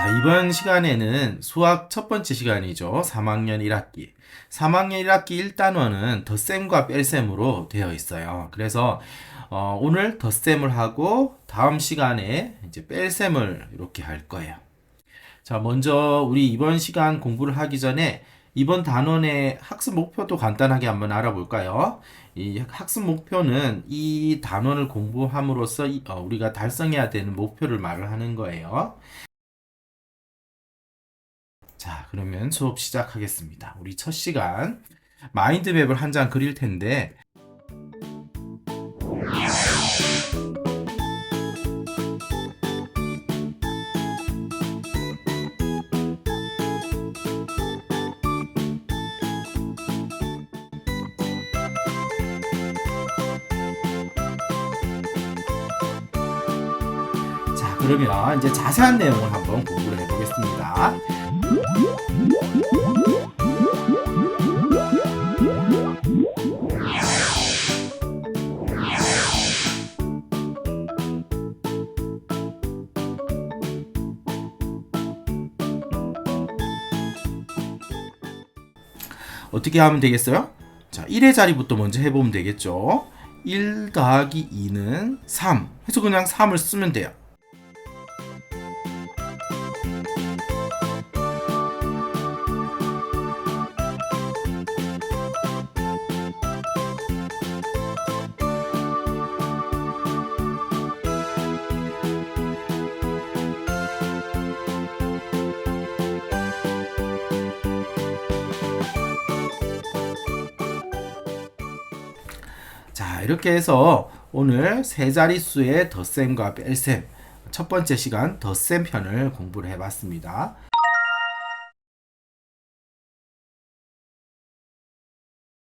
자, 이번 시간에는 수학 첫 번째 시간이죠. 3학년 1학기. 3학년 1학기 1단원은 덧셈과 뺄셈으로 되어 있어요. 그래서 어, 오늘 덧셈을 하고 다음 시간에 이제 뺄셈을 이렇게 할 거예요. 자, 먼저 우리 이번 시간 공부를 하기 전에 이번 단원의 학습 목표도 간단하게 한번 알아볼까요? 이 학습 목표는 이 단원을 공부함으로써 이- 어, 우리가 달성해야 되는 목표를 말을 하는 거예요. 자, 그러면 수업 시작하겠습니다. 우리 첫 시간 마인드맵을 한 장 그릴 텐데 그러면 이제 자세한 내용을 한번 공부를 해보겠습니다. 어떻게 하면 되겠어요? 자, 1의 자리부터 먼저 해보면 되겠죠. 1 더하기 2는 3. 해서 그냥 3을 쓰면 돼요. 자, 이렇게 해서 오늘 세 자릿수의 덧셈과 뺄셈 첫 번째 시간 덧셈 편을 공부를 해봤습니다.